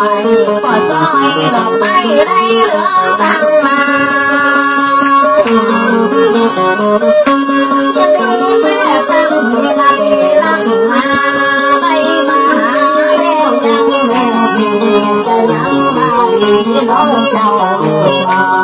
mày bỏ soi lòng bay đây lỡ tăng mà Hãy subscribe cho kênh Ghiền Mì Gõ Để không bỏ lỡ những video hấp dẫn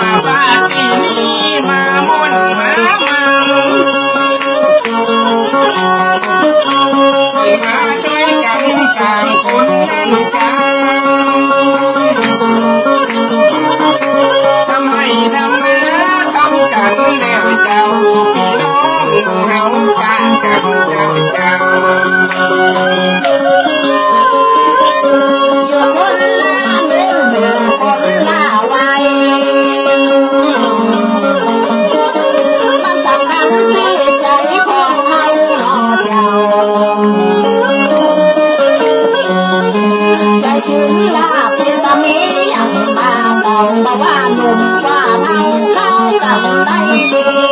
มาบ้านที่นี่มาม่วมามังมาช่วยกันสร้งคุ้นกันทำให้ดำเนื้อต้องกันแล้วเจ้าพี่น้องเฮากักเจ้าเจ้า หนุ่มว่าทำกันกับไร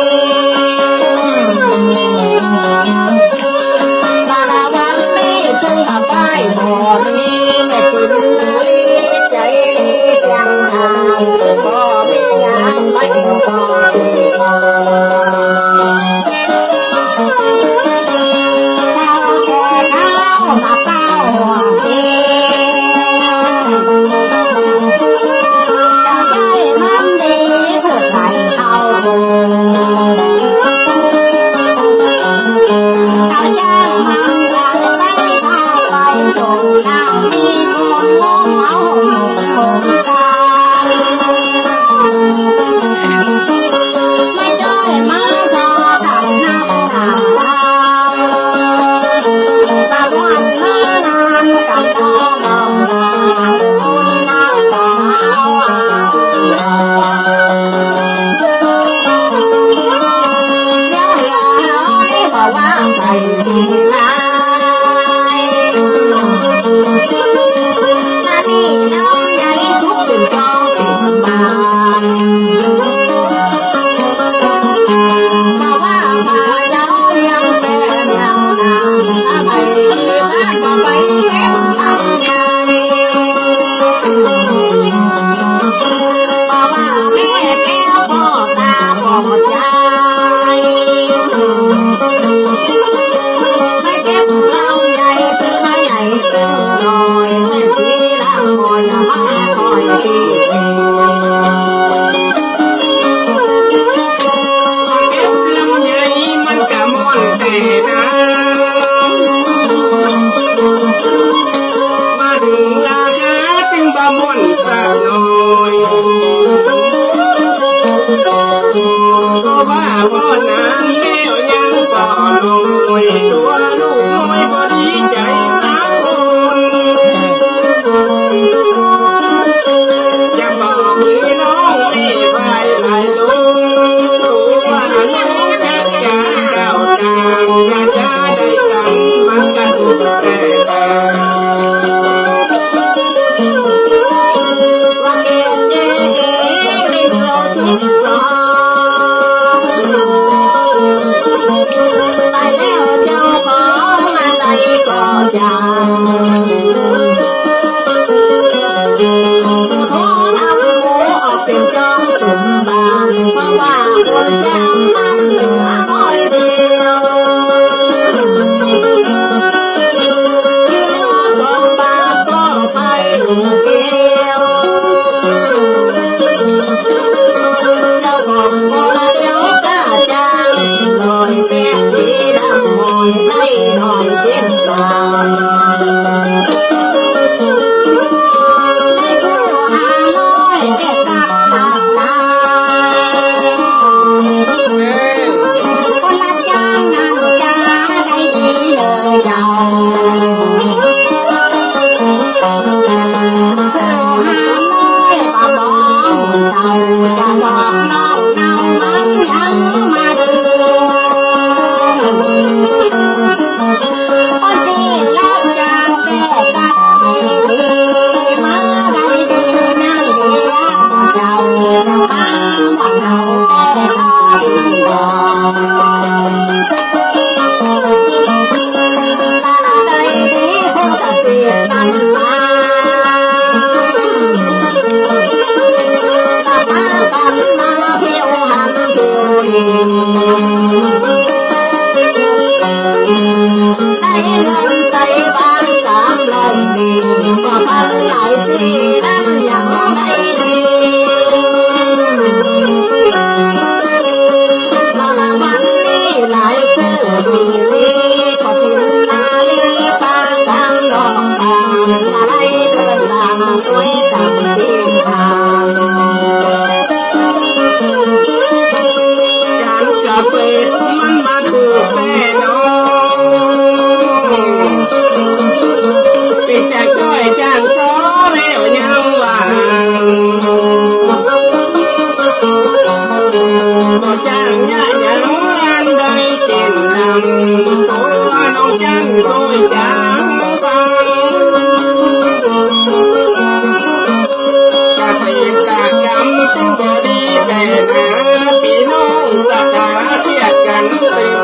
Música